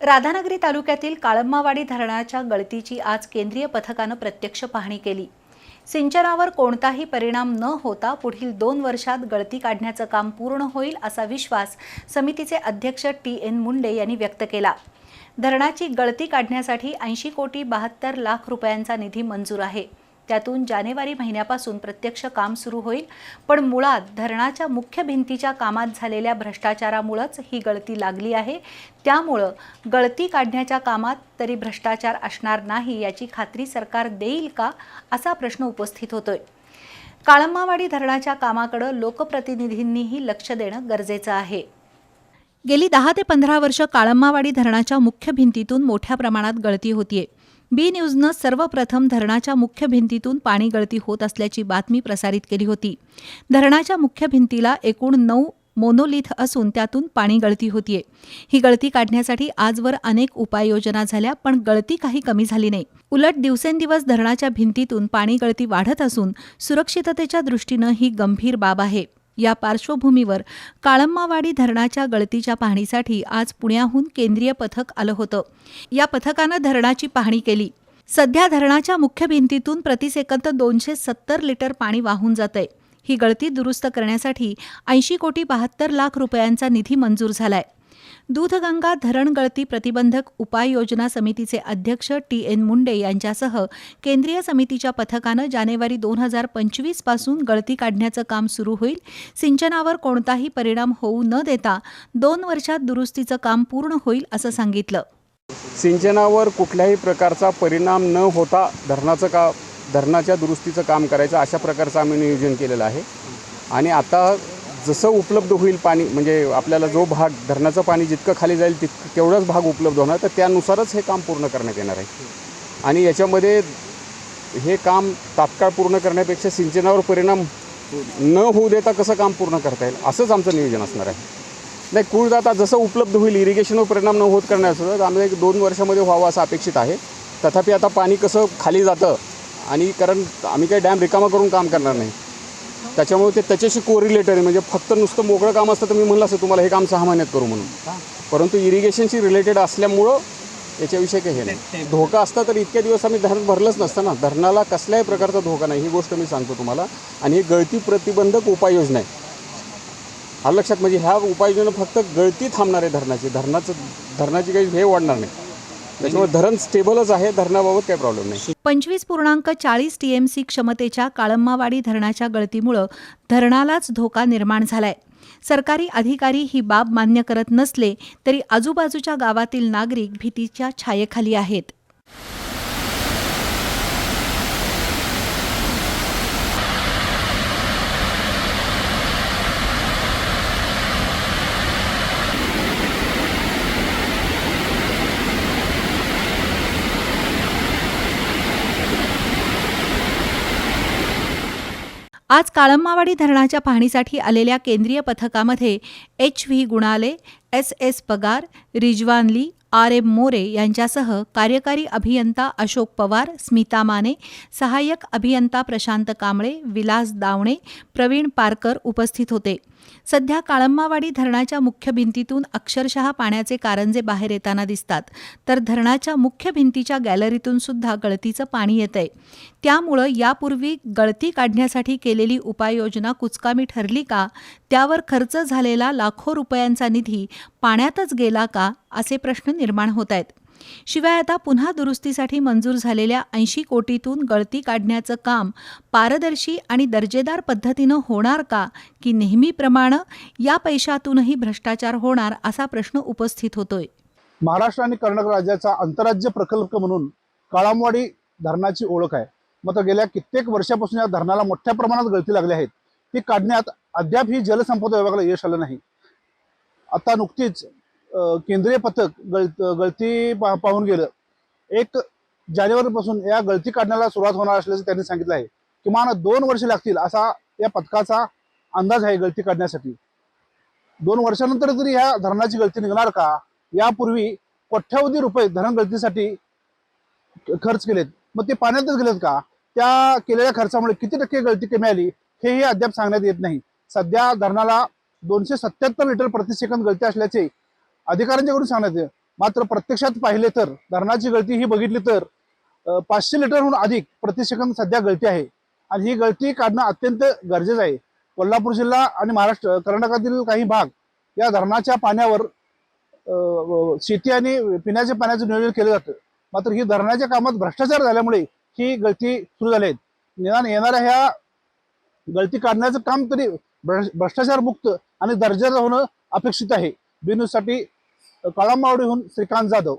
राधानगरी तालुक्यातील काळंबावाडी धरणाच्या गळतीची आज केंद्रीय पथकानं प्रत्यक्ष पाहणी केली. सिंचनावर कोणताही परिणाम न होता पुढील दोन वर्षात गळती काढण्याचं काम पूर्ण होईल असा विश्वास समितीचे अध्यक्ष टी एन मुंडे यांनी व्यक्त केला. धरणाची गळती काढण्यासाठी ऐंशी कोटी बहात्तर लाख रुपयांचा निधी मंजूर आहे. त्यातून जानेवारी महिन्यापासून प्रत्यक्ष काम सुरू होईल. पण मुळात धरणाच्या मुख्य भिंतीच्या कामात झालेल्या भ्रष्टाचारामुळंच ही गळती लागली आहे. त्यामुळं गळती काढण्याच्या कामात तरी भ्रष्टाचार असणार नाही याची खात्री सरकार देईल का असा प्रश्न उपस्थित होतोय. काळंबावाडी धरणाच्या कामाकडं लोकप्रतिनिधींनीही लक्ष देणं गरजेचं आहे. गेली दहा ते पंधरा वर्ष काळंबावाडी धरणाच्या मुख्य भिंतीतून मोठ्या प्रमाणात गळती होतीये. बी न्यूजनं सर्वप्रथम धरणाच्या मुख्य भिंतीतून पाणी गळती होत असल्याची बातमी प्रसारित केली होती. धरणाच्या मुख्य भिंतीला एकूण नऊ मोनोलिथ असून त्यातून पाणी गळती होतीये. ही गळती काढण्यासाठी आजवर अनेक उपाययोजना झाल्या पण गळती काही कमी झाली नाही. उलट दिवसेंदिवस धरणाच्या भिंतीतून पाणी गळती वाढत असून सुरक्षिततेच्या दृष्टीनं ही गंभीर बाब आहे. या पार्श्वभूमीवर काळंमावाडी धरणाच्या गळतीच्या पाहणीसाठी आज पुण्याहून केंद्रीय पथक आलं होतं. या पथकानं धरणाची पाहणी केली. सध्या धरणाच्या मुख्य भिंतीतून प्रतिसेकंद दोनशे सत्तर लिटर पाणी वाहून जातंय. ही गळती दुरुस्त करण्यासाठी ऐंशी कोटी बहात्तर लाख रुपयांचा निधी मंजूर झालाय. दूधगंगा धरण गळती प्रतिबंधक उपाययोजना समितीचे अध्यक्ष टी एन मुंडे यांच्यासह केंद्रीय समितीच्या पथकानं जानेवारी दोन हजार पंचवीसपासून गळती काढण्याचं काम सुरू होईल. सिंचनावर कोणताही परिणाम होऊ न देता दोन वर्षात दुरुस्तीचं काम पूर्ण होईल असं सांगितलं. सिंचनावर कुठल्याही प्रकारचा परिणाम न होता धरणाचं का धरणाच्या दुरुस्तीचं काम करायचं अशा प्रकारचं आम्ही नियोजन केलेलं आहे. आणि आता जसं उपलब्ध होईल पाणी म्हणजे आपल्याला जो भाग धरणाचं पाणी जितकं खाली जाईल तितकं तेवढाच भाग उपलब्ध होणार. तर त्यानुसारच हे काम पूर्ण करण्यात येणार आहे. आणि याच्यामध्ये हे काम तात्काळ पूर्ण करण्यापेक्षा सिंचनावर परिणाम न होऊ देता कसं काम पूर्ण करता येईल असंच आमचं नियोजन असणार आहे. नाही कूळ आता जसं उपलब्ध होईल इरिगेशनवर परिणाम न होत करण्याचं तर आम्हाला एक दोन वर्षामध्ये व्हावं असं अपेक्षित आहे. तथापि आता पाणी कसं खाली जातं आणि कारण आम्ही काही डॅम रिकामा करून काम करणार नाही. त्याच्यामुळे ते त्याच्याशी कोरिलेटर आहे. म्हणजे फक्त नुसतं मोकळं काम असतं तर मी म्हणलं असं तुम्हाला हे काम सहा महिन्यात करू म्हणून. परंतु इरिगेशनशी रिलेटेड असल्यामुळं याच्याविषयी काही हे नाही. धोका असता तर इतक्या दिवस आम्ही धरण भरलंच नसतं ना. धरणाला कसल्याही प्रकारचा धोका नाही. ही गोष्ट मी सांगतो तुम्हाला. आणि ही गळती प्रतिबंधक उपाययोजना आहे. हा लक्षात म्हणजे ह्या उपाययोजना फक्त गळती थांबणार आहे धरणाची. धरणाचं धरणाची काही हे वाढणार नाही. त्याच्यामुळे धरण स्टेबलच आहे. धरणाबाबत काही प्रॉब्लेम नाही. पंचवीस पूर्णांक चाळीस टीएमसी क्षमतेच्या काळंमावाडी धरणाच्या गळतीमुळं धरणालाच धोका निर्माण झालाय. सरकारी अधिकारी ही बाब मान्य करत नसले तरी आजूबाजूच्या गावातील नागरिक भीतीच्या छायेखाली आहेत. आज काळंबावाडी धरणाच्या पाहणीसाठी आलेल्या केंद्रीय पथकामध्ये H V Gunale S S Pagar Rizwan ली आर एम मोरे यांच्यासह कार्यकारी अभियंता अशोक पवार स्मिता माने सहाय्यक अभियंता प्रशांत कांबळे विलास दावणे प्रवीण पारकर उपस्थित होते. सध्या काळंबावाडी धरणाच्या मुख्य भिंतीतून अक्षरशः पाण्याचे कारंजे बाहेर येताना दिसतात. तर धरणाच्या मुख्य भिंतीच्या गॅलरीतून सुद्धा गळतीचं पाणी येतंय. त्यामुळं यापूर्वी गळती काढण्यासाठी केलेली उपाययोजना कुचकामी ठरली का? त्यावर खर्च झालेला लाखो रुपयांचा निधी पाण्यातच गेला का? असे प्रश्न निर्माण होत आहेत. शिवाय आता पुन्हा दुरुस्तीसाठी मंजूर झालेल्या ऐंशी कोटीतून गळती काढण्याचं काम पारदर्शी आणि दर्जेदार पद्धतीनं होणार का की नेहमीप्रमाणे या पैशातूनही भ्रष्टाचार होणार असा प्रश्न उपस्थित होतोय. महाराष्ट्र आणि कर्नाटक राज्याचा आंतरराज्य प्रकल्प म्हणून काळामवाडी धरणाची ओळख आहे. मात्र गेल्या कित्येक वर्षापासून या धरणाला मोठ्या प्रमाणात गळती लागली आहेत. ती काढण्यात अद्याप ही जलसंपदा विभागाला यश आलं नाही. आता नुकतीच केंद्रीय पथक गळ गळती पा- पाहून गेलं. एक जानेवारीपासून या गळती काढण्याला सुरुवात होणार असल्याचं त्यांनी सांगितलं आहे. किमान दोन वर्ष लागतील असा या पथकाचा अंदाज आहे गळती काढण्यासाठी. दोन वर्षानंतर तरी ह्या धरणाची गळती निघणार का यापूर्वी कोट्यावधी रुपये धरण गळतीसाठी खर्च केलेत. मग ते पाण्यातच गेलेत का? त्या केलेल्या खर्चामुळे किती टक्के गळती कमी आली हेही अद्याप सांगण्यात येत नाही. सध्या धरणाला दोनशे सत्याहत्तर लिटर प्रतिसेकंद गळती असल्याचे अधिकाऱ्यांच्याकडून सांगण्यात येते. मात्र प्रत्यक्षात पाहिले तर धरणाची गळती ही बघितली तर पाचशे लिटरहून अधिक प्रतिसेकंद सध्या गळती आहे. आणि ही गळती काढणं अत्यंत गरजेचं आहे. कोल्हापूर जिल्हा आणि महाराष्ट्र कर्नाटकातील काही भाग या धरणाच्या पाण्यावर शेती आणि पिण्याच्या पाण्याचं नियोजन केलं जातं. मात्र ही धरणाच्या कामात भ्रष्टाचार झाल्यामुळे ही गळती सुरू झाली आहेत. निदान येणाऱ्या ह्या गळती काढण्याचं काम तरी भ्रष्- भ्रष्टाचार मुक्त आणि दर्जाचं होणं अपेक्षित आहे. बिनूसाठी कळंबावडीहून श्रीकांत जाधव.